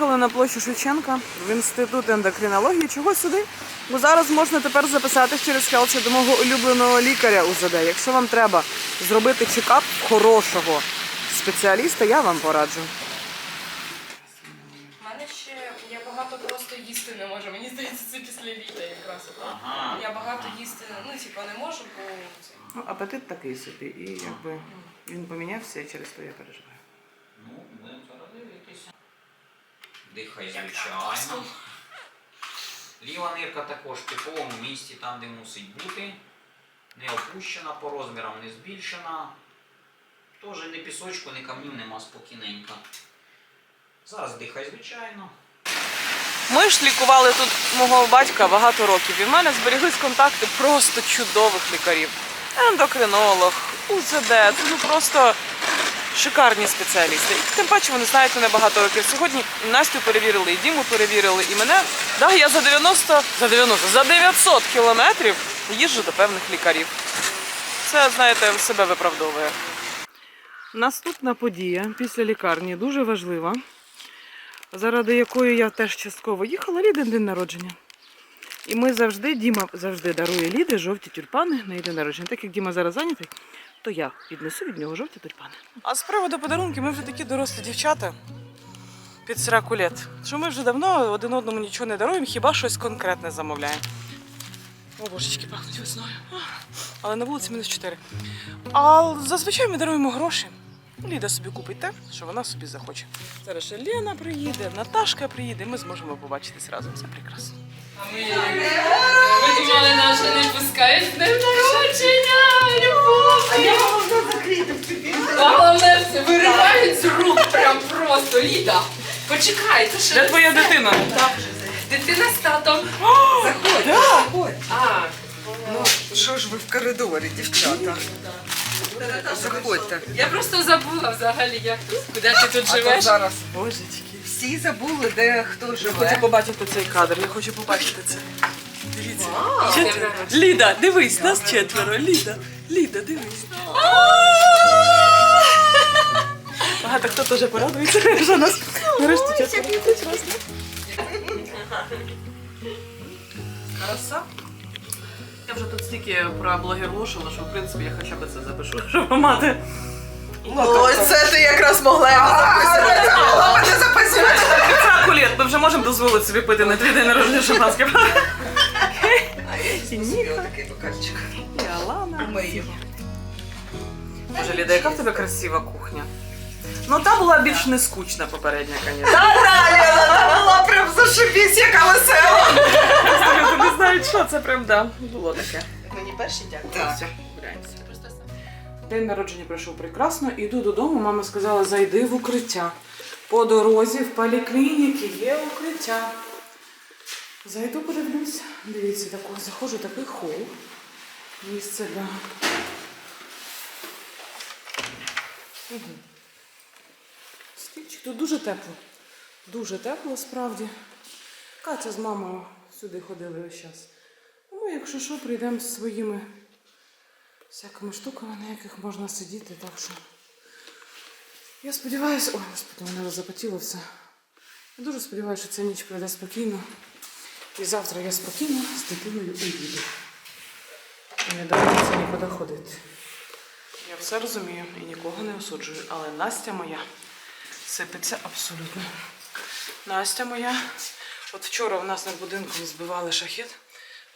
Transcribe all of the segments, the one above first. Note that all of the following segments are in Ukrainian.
приїхали на площу Шевченка в інститут ендокринології. Чого сюди? Бо зараз можна тепер записатись через Хелсі до мого улюбленого лікаря УЗД. Якщо вам треба зробити чекап хорошого спеціаліста, я вам пораджу. У мене ще я багато просто їсти не можу. Мені здається, це після літа якраз. Ага. Я багато їсти, ну типа не можу, бо. Ну, апетит такий собі, і якби він помінявся, і через то я переживаю. Ну, будемо зараз дивитися. Дихай звичайно. Ліва нирка також в типовому місці, там, де мусить бути. Не опущена по розмірам, не збільшена. Теж не пісочку, не камнів, нема спокійненько. Зараз дихай звичайно. Ми ж лікували тут мого батька багато років, і в мене зберіглись контакти просто чудових лікарів. Ендокринолог, УЗД, це ну просто шикарні спеціалісти. І тим паче вони знають мене багато років. Сьогодні Настю перевірили, і Діму перевірили, і мене. Да, я за 90, за 90, за 900 кілометрів їжджу до певних лікарів. Це, знаєте, себе виправдовує. Наступна подія після лікарні дуже важлива заради якої я теж частково їхала, Лідин день народження. І ми завжди, Діма завжди дарує Ліди жовті тюльпани на її день народження. Так як Діма зараз зайнятий, то я віднесу від нього жовті тюльпани. А з приводу подарунків, ми вже такі дорослі дівчата під 40 літ, що ми вже давно один одному нічого не даруємо, хіба щось конкретне замовляємо. О, божечки, пахнуть весною. Але на вулиці мінус 4. А зазвичай ми даруємо гроші. Ліда собі купить те, що вона собі захоче. Зараз ще Лена приїде, Наташка приїде, ми зможемо побачитись разом. Це прекрасно. А ми думали, нас вже не пускають днем народження, любов. А головне, все виривають з рук прям просто. Ліда, почекай, це ще Де твоя дитина? дитина з татом. Заходь, заходь. А, Ну, що ж ви в коридорі, дівчата? Заходьте. я просто забула взагалі, як тут, куди ти тут А то живеш. зараз Божечки. Всі забули, де хто Я хочу побачити цей кадр, я хочу побачити це. Дивіться. Четверо. Ліда, дивись, нас четверо. Ліда, Ліда, дивись. Багато хто теж порадується, що нас нарешті четверо. Краса. Я вже тут стільки про блогерлушила, що в принципі я хоча б це запишу, щоб мати. Ой, це ти якраз. Могла записувати. Вже можемо дозволити собі пити на твій день народження шампанське. А я візьму собі отакий бокальчик. І Алана. Мию. Боже, Ліда, яка в тебе красива кухня. Ну, та була більш не скучна попередня, звісно. Далі, вона була прям зашибісь, яка весела. Просто люди знають, що це прям да. Було таке. Мені перші дякую. Все, гуляємося. День народження пройшов прекрасно. Іду додому. Мама сказала, зайди в укриття. По дорозі в поліклініки є укриття. Зайду, подивлюсь. Дивіться, тако, заходжу такий хол. Місце для. Угу. Стільчик. Тут дуже тепло. Дуже тепло справді. Катя з мамою сюди ходили весь час. Ну, якщо що, прийдемо з своїми всякими штуками, на яких можна сидіти, так що. Я сподіваюся, ой, господи, мене запотіло все. Я дуже сподіваюся, що ця ніч пройде спокійно. І завтра я спокійно з дитиною уїду. І не доведеться нікуди ходити. Я все розумію і нікого не осуджую, але Настя моя сипеться абсолютно. Настя моя. От вчора в нас над будинком збивали шахет.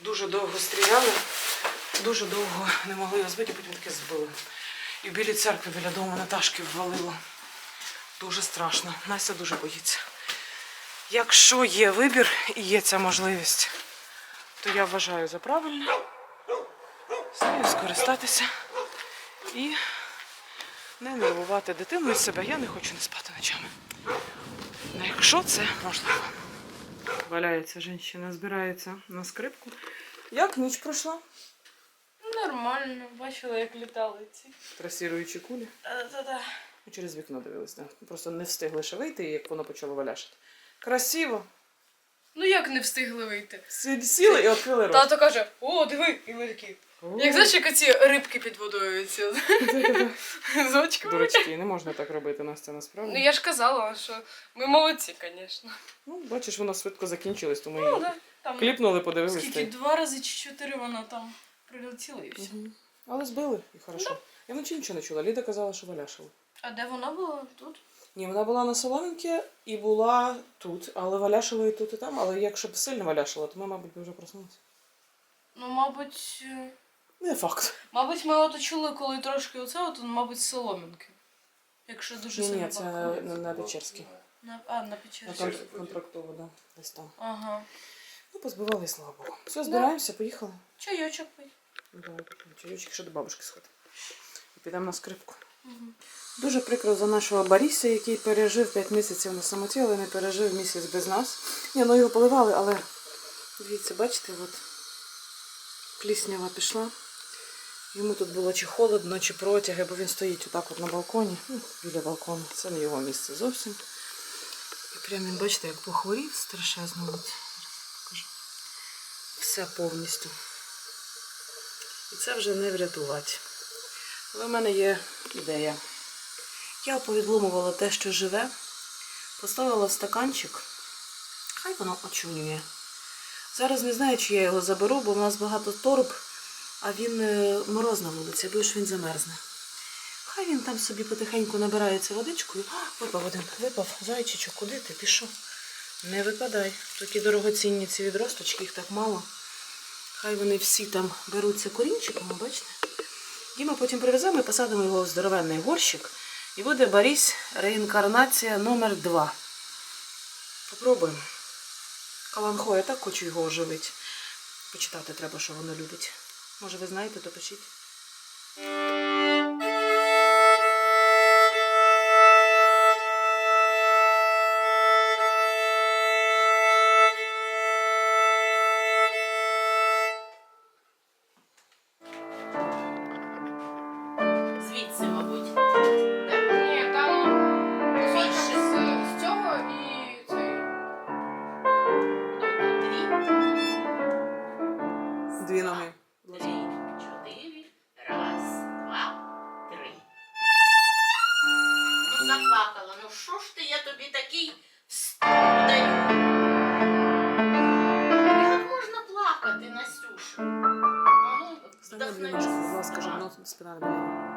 Дуже довго стріляли, дуже довго не могли його збити, потім таки збили. І в білій церкві біля дому Наташки ввалило. Дуже страшно. Настя дуже боїться. Якщо є вибір і є ця можливість, то я вважаю за правильне нею скористатися і не нервувати дитину і себе. Я не хочу не спати ночами. Ну, Якщо це можливо. Валяється жінка, збирається на скрипку. Як ніч пройшла? Нормально, бачила, як літали ці. Трасіруючи кулі. Та-та. Ми через вікно дивилися. Да. Просто не встигли ще вийти, як воно почало валяшити. Красиво. Ну як не встигли вийти? Сі- Сіли і відкрили рот. Тато каже, о, диви, і ми такі. О, Як знаєш, як оці рибки під водою ці з очками. Дурачки, не можна так робити, Настя, насправді. Ну я ж казала, що ми молодці, звісно. Ну, бачиш, воно швидко закінчилось, тому Ну, і да, там кліпнули, подивились. та скільки й- два рази чи чотири вона там прилетіла і все. Мгм. Але збили, і хорошо. Я вночі нічого не чула. Ліда казала, що валяшила. А де вона була? Тут? Ні, вона була на Соломінці і була тут, але валяшила і тут, і там. Але якщо б сильно валяшила, то ми, мабуть, би вже проснулися. Ну, мабуть. е, Не факт. Мабуть, ми ото чули, коли трошки оце, от, мабуть, соломінки. Якщо дуже Ні, сильно ні, це на, на Печерській. На, а, на На печері. кон- контрактово, да, десь там. Ага. Ну, позбивали, слава Богу. Все, збираємося, поїхали. Чайочок пить. Давай, чайочок ще до бабушки сходимо. І підемо на скрипку. Мгм. Дуже прикро за нашого Боріса, який пережив 5 місяців на самоті, але не пережив місяць без нас. Ні, ну його поливали, але дивіться, бачите, от пліснява пішла. Йому тут було чи холодно, чи протяги, бо він стоїть отак от на балконі, ну, біля балкону. Це не його місце зовсім. І прям він, бачите, як похворів страшезно. Все повністю. І це вже не врятувати. Але в мене є ідея. Я повідломувала те, що живе, поставила стаканчик, хай воно очунює. Зараз не знаю, чи я його заберу, бо в нас багато торб, а він е, мороз на вулиці, бо ж він замерзне. Хай він там собі потихеньку набирається водичкою. Випав один, випав, зайчичок, куди ти пішов? Не випадай. Такі дорогоцінні ці відросточки, їх так мало. Хай вони всі там беруться корінчиками, бачите? Діма потім привеземо і посадимо його в здоровенний горщик. І буде Борис реінкарнація номер 2 Попробуємо. Каланхо, я так хочу його оживити. Почитати треба, що воно любить. Може, ви знаєте, то пишіть. Можна Настюшу. Ну, ножки, будь ласка, воно спина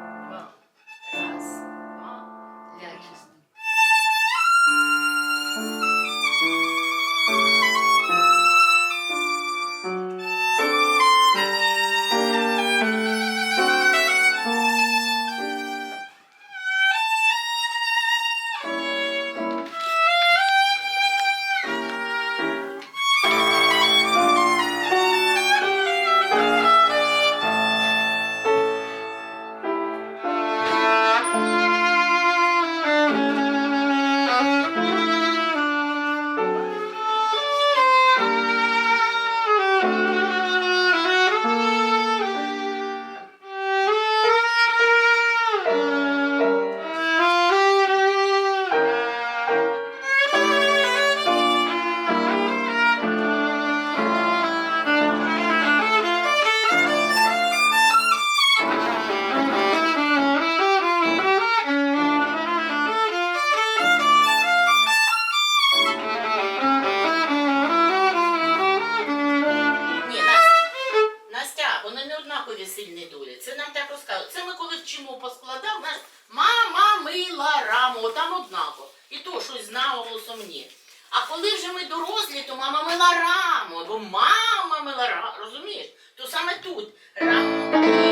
І то щось наголосом ні. А коли вже ми дорослі, то мама мила раму, або мама мила раму, розумієш? То саме тут раму.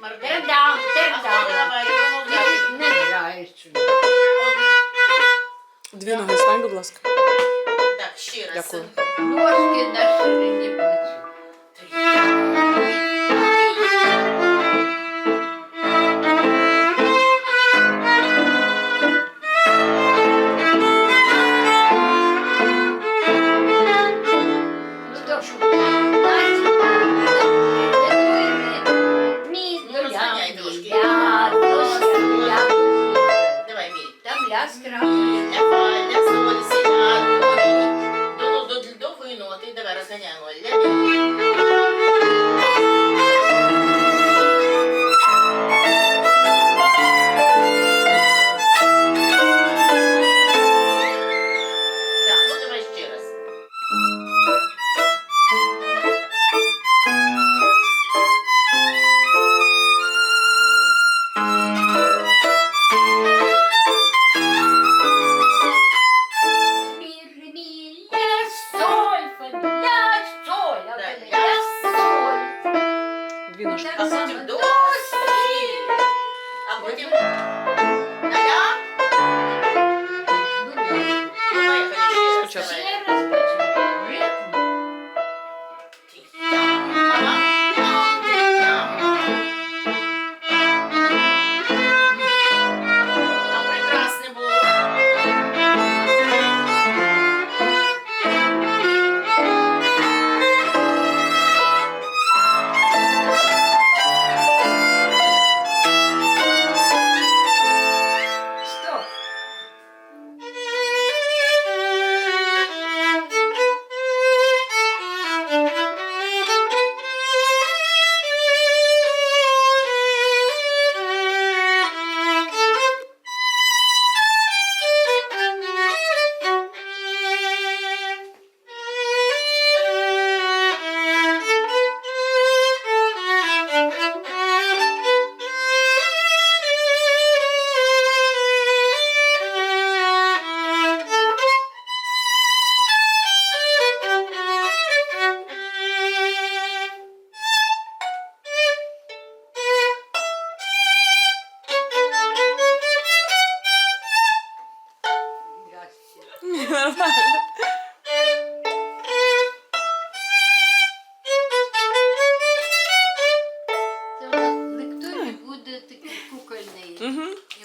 Маргарита. Ти дам, ти дам. Не граєш. Дві ноги стань, будь ласка. Так, ще раз. Дякую. Ножки на ширині плечі.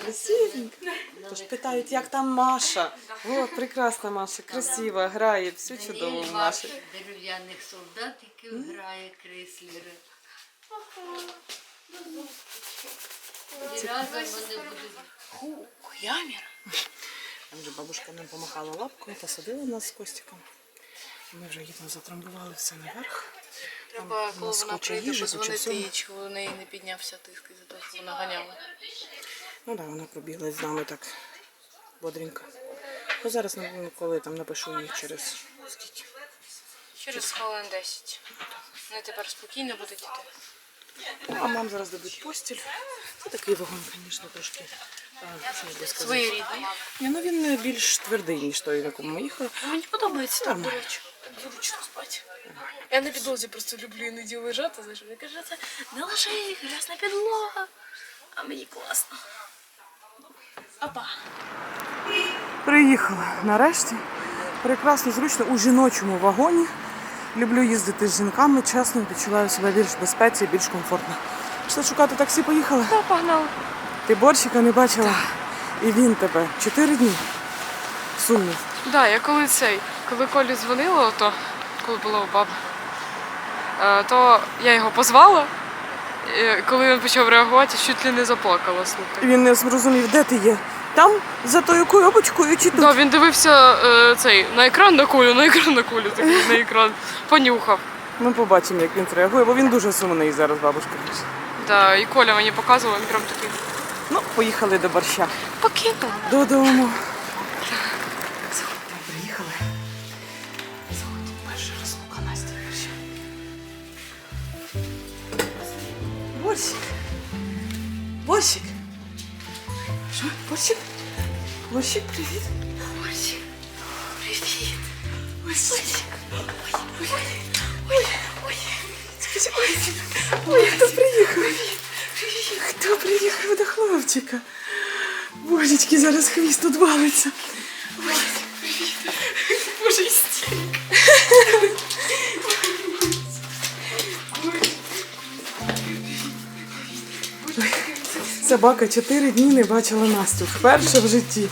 Красивенько. Тож питають, як там Маша. О, прекрасна Маша, красива, грає, все чудово в Маші. Дерев'яних солдатиків грає Крислера. І разом вони будуть Там вже бабушка нам помахала лапкою, посадила нас з Костіком. Ми вже їдемо, затрамбували все наверх. Треба, коли вона прийде, їжі, позвонити їй, чи у неї не піднявся тиск із-за того, що вона ганяла. Ну так, вона пробіглась з нами так бодренько. Ну, зараз, коли там напишу їй через скільки. Через хвилин 10. Вони тепер спокійно будуть йти. Ну, а мам зараз дадуть постіль. Це такий вагон, звісно, трошки. Сказати? Своєрідний. Ні, ну він більш твердий, ніж той, на якому ми їхали. Мені подобається так, до речі. Зручно спати. Я на підлозі просто люблю іноді лежати, знаєш, я кажу, це не лежи, грязна підлога. А мені класно. Опа. Приїхала нарешті. Прекрасно, зручно у жіночому вагоні. Люблю їздити з жінками, чесно, відчуваю себе більш в безпеці, більш комфортно. Пішли шукати таксі, поїхали. Та погнали. Ти борщика не бачила. І він тебе чотири дні. Сумно. Да, я коли цей, коли Колі дзвонила, то коли була у баби, е, то я його позвала. І коли він почав реагувати, чуть ли не заплакала, слухай. він не зрозумів, де ти є. Там, за тою коробочкою чи тут. Да, він дивився е, цей на екран на кулю, на екран на кулю, такий на екран. Понюхав. Ми побачимо, як він зреагує, бо він дуже сумний зараз, бабушка. Да, і Коля мені показував, він прям такий. Ну, поїхали до борща. Покинув. Додому. Борщик? Борщик, привіт. Борщик. Привіт. Борщик. Ой, ой, ой, ой. Скажи, ой, ой, хто приїхав? Привіт. привіт. Хто приїхав до хлопчика? Божечки, зараз хвіст тут валиться. Ой, привіт. Боже, істерика. Собака чотири дні не бачила Настю. Вперше в житті.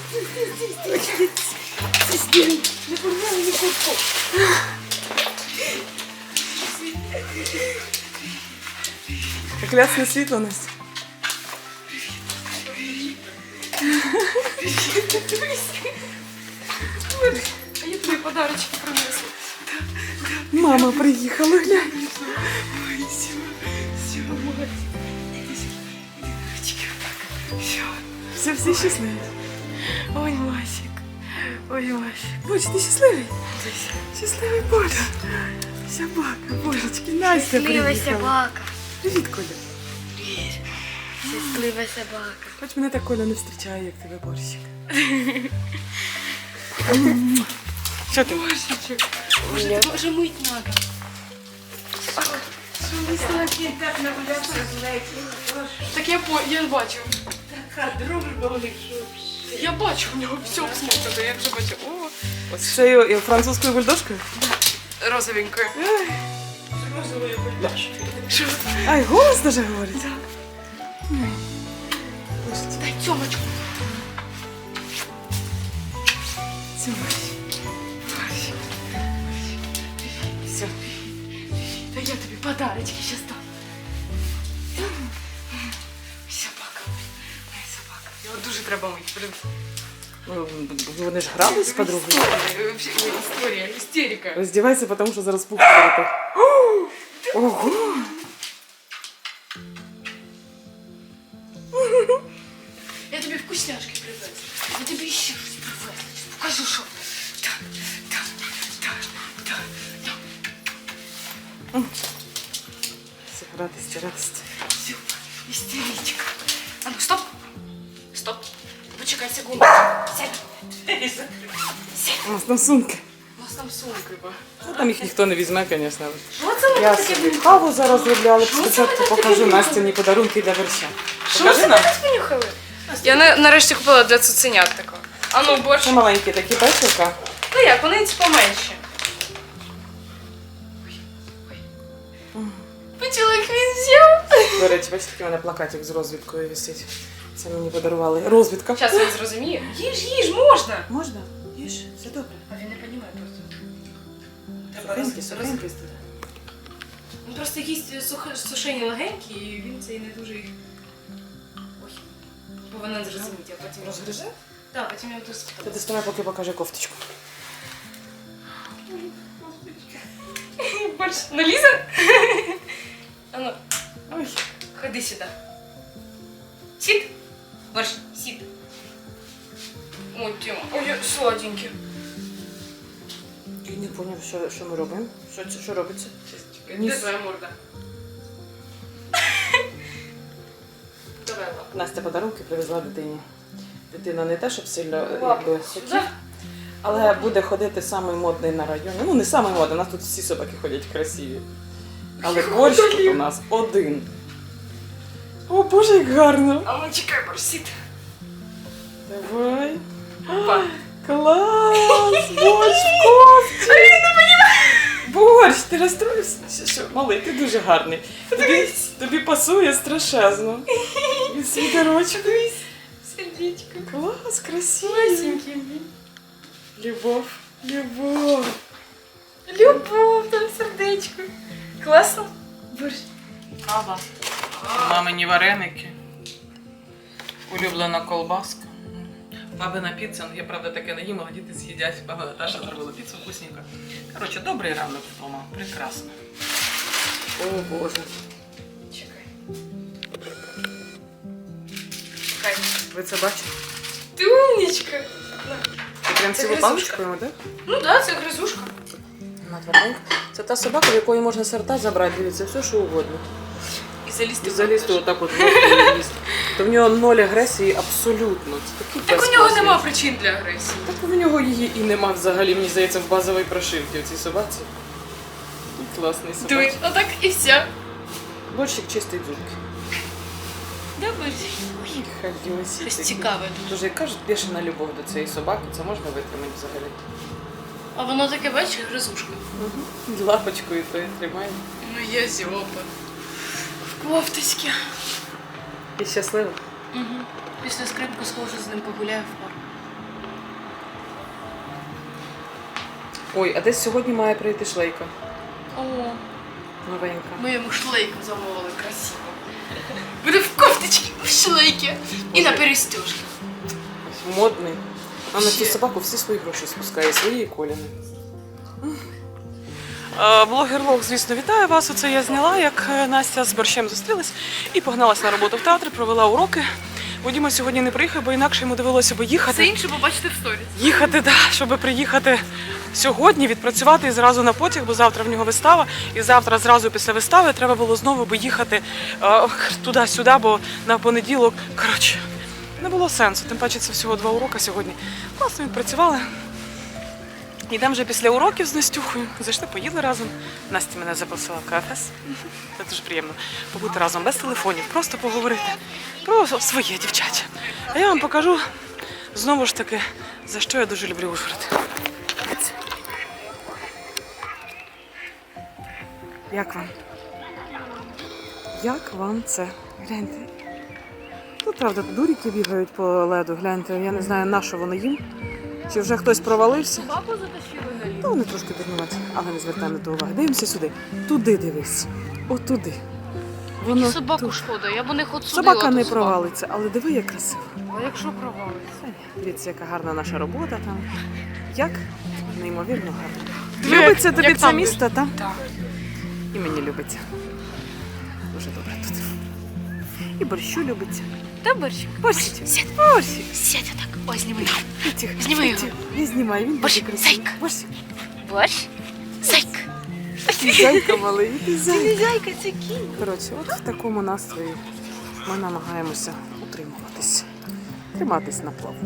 Як лясне світло, Настя. А я тобі подарочки принесла. Мама приїхала, глянь. Все, всі щасливі. Ой, Масик. Ой, Масик. Боже, ти щасливий? Щасливий Боже. Собака, божечки, Настя Щаслива собака. Привіт, Коля. Щаслива собака. Хоч мене так Коля не зустрічає, як тебе борщик. Що ти? Боже, тебе вже мить надо. Так я я бачу. Така дружба у них Я бачу, у нього все обсмокнуто, я вже бачу. О, ще й французькою бульдожкою? розовенькою. Що? Ай, голос даже говорить. Дай цьомочку. Все. Та я тобі подарочки щас дам. Треба мити. Ну, Вони ж грали з подругою. Історія, істерика. Роздівайся, тому що зараз пух. Ого! Я тобі вкусняшки привез. Я тобі ще щось привез. Покажу, що. Так, так, так, так, так. Все, радість, радість. Все, істеричка. Почекай секунду. Сядь. У нас там сумки. У нас там сумки, ба. Ну, Там їх ніхто не візьме, звісно. Що це ми Я таке собі каву зараз роблю, але спочатку покажу Настіні подарунки для верша. Що Покажи це нам. Я на- нарешті купила для цуценят такого. А ну, борщ. Це маленькі такі печивка. Ну як, вони ці поменші. Почала як він взяв. До речі, бачите, який у мене плакатик з розвідкою висить. Це мені подарували. Розвідка. Зараз він зрозуміє. Їж, їж, можна. Можна? Їж, все добре. А він не розуміє просто. Сухенькі, сухенькі. Він просто якісь сухе- сушені легенькі, і він це і не дуже їх. Ой. Повинен зрозуміти, а потім Розгризе? Так, потім я буду Ти спитати. доставай, поки покаже кофточку. Борщ, ну Ліза? А ну, Ой. ходи сюди. Сід. Борщ, сід. Ой, Тьома, ой, я сладенький. Я не зрозумів, що, що ми робимо. Що, це- що робиться? Де Ніс. твоя морда? Давай, лапу. Настя подарунки привезла дитині. Дитина не те, щоб сильно е, Лапу якби, сюди. хотів, але буде ходити самий модний на районі. Ну, не самий модний, у нас тут всі собаки ходять красиві. Але борщ тут у нас один. О, боже, як гарно! А ну чекай, борщ, сід. Давай. Опа. Клас! Борщ в кофті! Борщ, ти розстроївся? Що? Малий, ти дуже гарний. Тобі, тобі пасує страшезно. І світерочок. Сердечко. Клас, красиво. Масенький. Любов, любов. Любов, там сердечко. Класно? Борщ. Ага. Мамині вареники. Улюблена колбаска. Бабина піца, ну я правда таке не їм, але діти з'їдять. Баба Наташа зробила піцу вкусненько. Коротше, добрий ранок вдома. Прекрасно. О Боже. Чекай. Чекай. Ви це бачите? Ти умничка. На. Ти прям цілу паличку йому, так? Ну да, це гризушка. Це та собака, в якої можна сорта забрати, дивіться, все що угодно. І залізти. І залізти отак от в. То в нього ноль агресії абсолютно. Це такий Так у нього класний. нема причин для агресії. Так у нього її і нема взагалі, мені здається, в базовій прошивці у цій собаці. І Класний Диви, собака. отак і все. Борщик чистий зубки. Ходілося. Щось цікаве дуже. Дуже як кажуть, бешена любов до цієї собаки, це можна витримати взагалі. А воно таке бачиш, гризушка. Лапочкою то тримає. Ну є зьопа. В кофточці. І щаслива. Угу. Після скрипку схожу з ним погуляю в парк. Ой, а десь сьогодні має прийти шлейка. О, Новенька. ми йому шлейку замовили красиво. Буде в кофточці, в шлейки і на перестюжки. Модний. А на цю собаку всі свої гроші спускає, свої і коліни. Блогер Лох, звісно, вітаю вас. Оце я зняла, як е, Настя з борщем зустрілась і погналась на роботу в театр, провела уроки. Водіма сьогодні не приїхав, бо інакше йому довелося би їхати. інше побачите в сторіс. Їхати, да, щоб приїхати сьогодні, відпрацювати і зразу на потяг, бо завтра в нього вистава. І завтра зразу після вистави треба було знову би їхати е, туди-сюди, бо на понеділок. Коротше, не було сенсу. Тим паче це всього два уроки сьогодні. Класно відпрацювали. Йдемо вже після уроків з Настюхою. Зайшли, поїли разом. Настя мене запросила кафес. Це дуже приємно. Побути разом без телефонів, просто поговорити про своє дівчаче. А я вам покажу знову ж таки, за що я дуже люблю Ужгород. Як вам? Як вам це? Гляньте. Тут, правда, дуріки бігають по леду, гляньте, я не знаю, на що воно їм. Чи вже хтось провалився? Бабу затащили на Та вони трошки дурнувати, але не звертаємо на то уваги. Дивимося сюди. Туди дивись. Отуди. Воно собаку тут. шкода, я б них от Собака не провалиться, але диви, як красиво. А якщо провалиться? Та ні, Дивіться, яка гарна наша робота там. Як? Неймовірно гарно. Любиться тобі це місто, так? Так. І мені любиться. Дуже добре тут. І борщу любиться. Та борщик. Борщик. Сядь. Борщик. Сядь отак. Ось зніми. Тихо, Зніми його. Не Я знімаю, він Борщик, дуже красивий. зайка. Борщик. Борщ? Зайк. Ти зайка малий, ти зайка. зайка, це кінь. Коротше, от в такому настрої ми намагаємося утримуватись. Триматись на плаву.